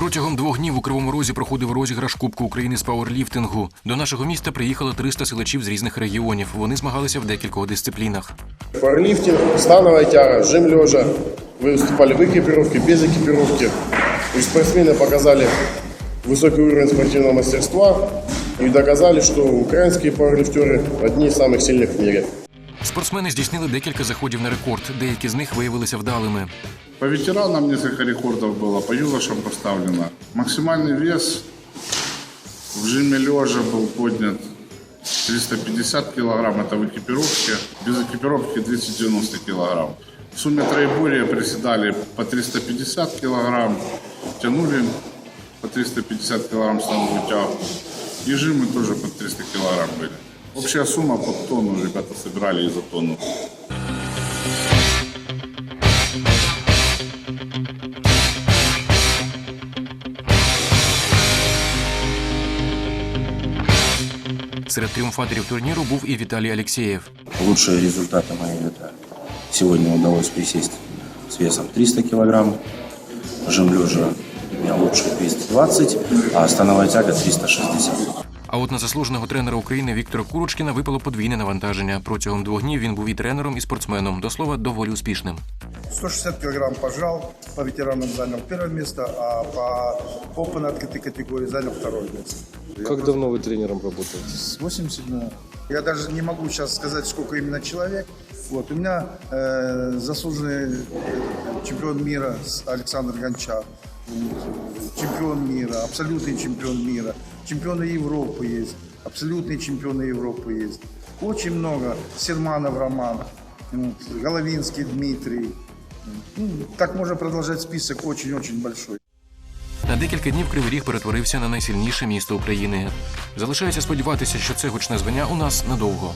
Протягом двох днів у Кривому Розі проходив розіграш Кубку України з пауерліфтингу. До нашого міста приїхало 300 силачів з різних регіонів. Вони змагалися в декількох дисциплінах. Пауэрлифтинг, становая тяга, жим лежа. Выступали в экипировке, без экипировки. И спортсмены показали высокий уровень спортивного мастерства и доказали, что украинские пауэрлифтеры одни из самых сильных в мире. Спортсмени здійснили декілька заходів на рекорд. Деякі з них виявилися вдалими. По ветеранам несколько рекордов было, по юношам поставлено. Максимальный вес в жиме лежа был поднят 350 килограмм, это в экипировке. Без экипировки 290 килограмм. В сумме троеборья приседали по 350 килограмм, тянули по 350 килограмм становую тягу. И жимы тоже по 300 килограмм были. Общая сумма под тонну ребята собирали и за тонну. Серед тріумфаторів турніру був і Віталій Алєксєєв. Лучшие результаты мои это сегодня удалось присесть с весом 300 килограмм. Жим лежа у меня лучше 220, а становая тяга 360. А от на заслуженого тренера України Віктора Курочкіна випало подвійне навантаження. Протягом двох днів він був і тренером, і спортсменом. До слова, доволі успішним. 160 килограмм пожал, по ветеранам занял первое место, а по open открытой категории занял второе место. Как давно вы тренером работаете? С 87 Я даже не могу сейчас сказать, сколько именно человек. Вот, у меня э, заслуженный э, чемпион мира с- Александр Гончар, чемпион мира, абсолютный чемпион мира, чемпионы Европы есть, абсолютные чемпионы Европы есть. Очень много. Серманов Роман, вот, Головинский Дмитрий. Ну, так можно продолжать список очень-очень большой. На декілька днів Кривий Ріг перетворився на найсильніше місто України. Залишається сподіватися, що це гучне звання у нас надовго.